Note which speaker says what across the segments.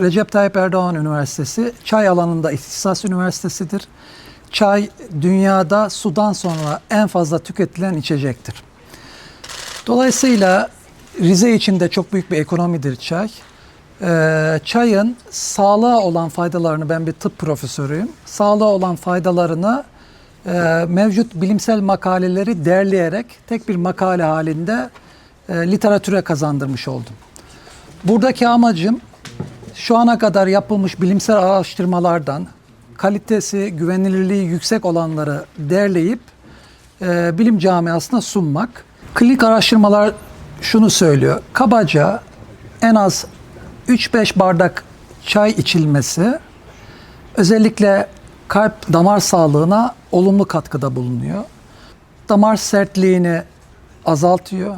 Speaker 1: Recep Tayyip Erdoğan Üniversitesi çay alanında ihtisas üniversitesidir. Çay dünyada sudan sonra en fazla tüketilen içecektir. Dolayısıyla Rize için de çok büyük bir ekonomidir çay. Ee, çayın sağlığa olan faydalarını ben bir tıp profesörüyüm. Sağlığa olan faydalarını e, mevcut bilimsel makaleleri derleyerek tek bir makale halinde e, literatüre kazandırmış oldum. Buradaki amacım şu ana kadar yapılmış bilimsel araştırmalardan kalitesi, güvenilirliği yüksek olanları derleyip e, bilim camiasına sunmak. Klinik araştırmalar şunu söylüyor. Kabaca en az 3-5 bardak çay içilmesi özellikle kalp damar sağlığına olumlu katkıda bulunuyor. Damar sertliğini azaltıyor.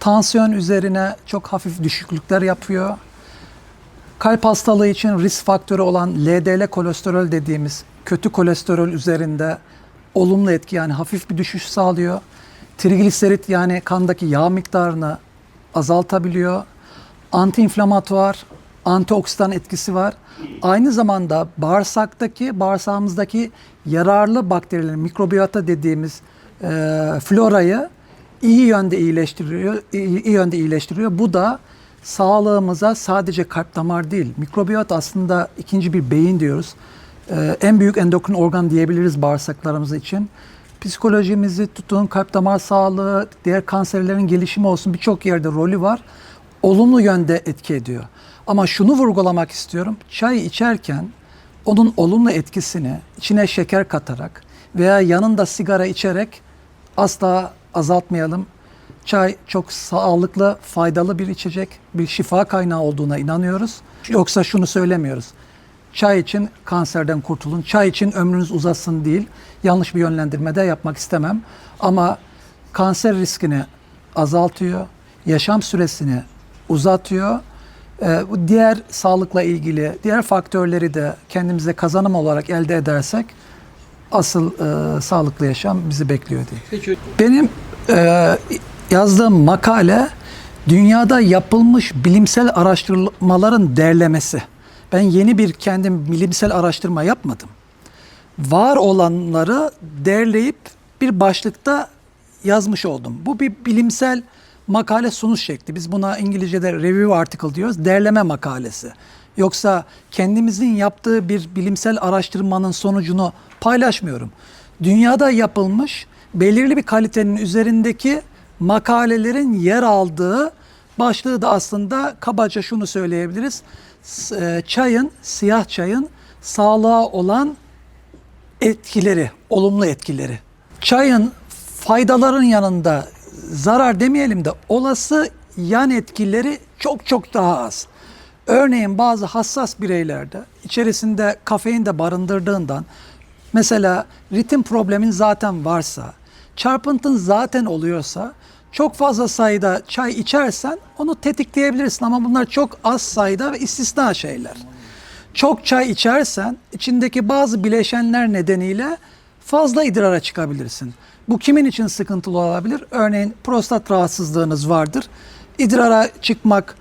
Speaker 1: Tansiyon üzerine çok hafif düşüklükler yapıyor. Kalp hastalığı için risk faktörü olan LDL kolesterol dediğimiz kötü kolesterol üzerinde olumlu etki yani hafif bir düşüş sağlıyor. Trigliserit yani kandaki yağ miktarını azaltabiliyor. Antiinflamatuar, antioksidan etkisi var. Aynı zamanda bağırsaktaki, bağırsağımızdaki yararlı bakterilerin, mikrobiyota dediğimiz e, florayı iyi yönde iyileştiriyor, iyi, iyi yönde iyileştiriyor. Bu da sağlığımıza sadece kalp damar değil, mikrobiyot aslında ikinci bir beyin diyoruz. Ee, en büyük endokrin organ diyebiliriz bağırsaklarımız için. Psikolojimizi tutun, kalp damar sağlığı, diğer kanserlerin gelişimi olsun birçok yerde rolü var. Olumlu yönde etki ediyor. Ama şunu vurgulamak istiyorum. Çay içerken onun olumlu etkisini içine şeker katarak veya yanında sigara içerek asla azaltmayalım. Çay çok sağlıklı, faydalı bir içecek, bir şifa kaynağı olduğuna inanıyoruz. Yoksa şunu söylemiyoruz. Çay için kanserden kurtulun, çay için ömrünüz uzasın değil. Yanlış bir yönlendirme de yapmak istemem. Ama kanser riskini azaltıyor, yaşam süresini uzatıyor. Ee, diğer sağlıkla ilgili diğer faktörleri de kendimize kazanım olarak elde edersek asıl e, sağlıklı yaşam bizi bekliyor diye.
Speaker 2: Peki
Speaker 1: Benim e, yazdığım makale dünyada yapılmış bilimsel araştırmaların derlemesi. Ben yeni bir kendim bilimsel araştırma yapmadım. Var olanları derleyip bir başlıkta yazmış oldum. Bu bir bilimsel makale sunuş şekli. Biz buna İngilizce'de review article diyoruz. Derleme makalesi. Yoksa kendimizin yaptığı bir bilimsel araştırmanın sonucunu paylaşmıyorum. Dünyada yapılmış belirli bir kalitenin üzerindeki makalelerin yer aldığı başlığı da aslında kabaca şunu söyleyebiliriz. E, Çayın, siyah çayın sağlığa olan etkileri, olumlu etkileri. Çayın faydaların yanında zarar demeyelim de olası yan etkileri çok çok daha az. Örneğin bazı hassas bireylerde içerisinde kafein de barındırdığından mesela ritim problemin zaten varsa, çarpıntın zaten oluyorsa çok fazla sayıda çay içersen onu tetikleyebilirsin ama bunlar çok az sayıda ve istisna şeyler. Çok çay içersen içindeki bazı bileşenler nedeniyle fazla idrara çıkabilirsin. Bu kimin için sıkıntılı olabilir? Örneğin prostat rahatsızlığınız vardır. İdrara çıkmak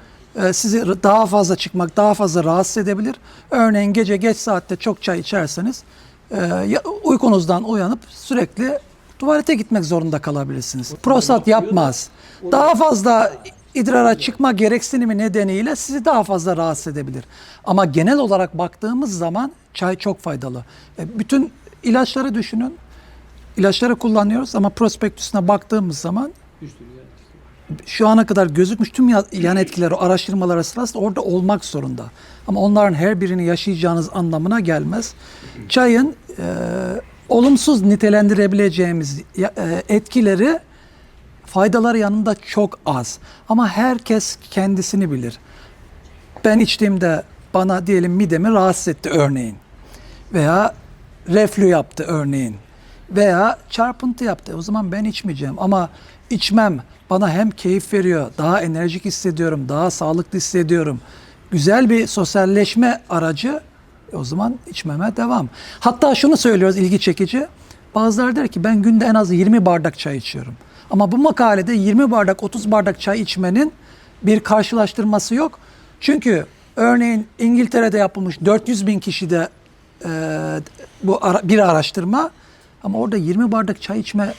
Speaker 1: sizi daha fazla çıkmak daha fazla rahatsız edebilir. Örneğin gece geç saatte çok çay içerseniz e, uykunuzdan uyanıp sürekli tuvalete gitmek zorunda kalabilirsiniz. Prostat yapmaz. Daha fazla idrara çıkma gereksinimi nedeniyle sizi daha fazla rahatsız edebilir. Ama genel olarak baktığımız zaman çay çok faydalı. E, Bütün ilaçları düşünün. İlaçları kullanıyoruz ama prospektüsüne baktığımız zaman şu ana kadar gözükmüş tüm ya- yan etkiler o araştırmalar sırasında orada olmak zorunda. Ama onların her birini yaşayacağınız anlamına gelmez. Çayın e, olumsuz nitelendirebileceğimiz e, etkileri faydaları yanında çok az. Ama herkes kendisini bilir. Ben içtiğimde bana diyelim midemi rahatsız etti örneğin. Veya reflü yaptı örneğin. Veya çarpıntı yaptı. O zaman ben içmeyeceğim. Ama içmem bana hem keyif veriyor, daha enerjik hissediyorum, daha sağlıklı hissediyorum. Güzel bir sosyalleşme aracı. O zaman içmeme devam. Hatta şunu söylüyoruz ilgi çekici. Bazıları der ki ben günde en az 20 bardak çay içiyorum. Ama bu makalede 20 bardak 30 bardak çay içmenin bir karşılaştırması yok. Çünkü Örneğin İngiltere'de yapılmış 400 bin kişide e, bu ara- bir araştırma ama orada 20 bardak çay içme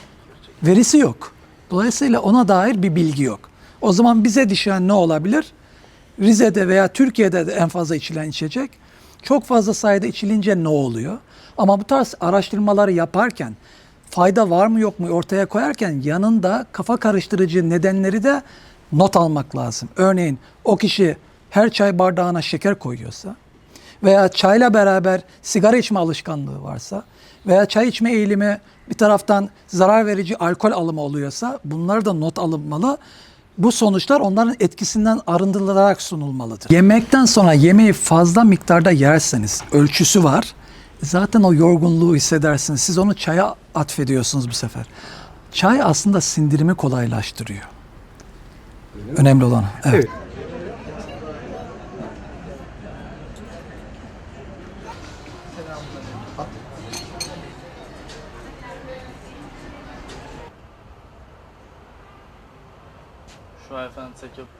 Speaker 1: verisi yok. Dolayısıyla ona dair bir bilgi yok. O zaman bize düşen ne olabilir? Rize'de veya Türkiye'de de en fazla içilen içecek. Çok fazla sayıda içilince ne oluyor? Ama bu tarz araştırmaları yaparken fayda var mı yok mu ortaya koyarken yanında kafa karıştırıcı nedenleri de not almak lazım. Örneğin o kişi her çay bardağına şeker koyuyorsa veya çayla beraber sigara içme alışkanlığı varsa veya çay içme eğilimi bir taraftan zarar verici alkol alımı oluyorsa bunlar da not alınmalı. Bu sonuçlar onların etkisinden arındırılarak sunulmalıdır. Yemekten sonra yemeği fazla miktarda yerseniz ölçüsü var. Zaten o yorgunluğu hissedersiniz. Siz onu çaya atfediyorsunuz bu sefer. Çay aslında sindirimi kolaylaştırıyor. Önemli olan. Evet.
Speaker 2: Evet.
Speaker 3: je vais faire un de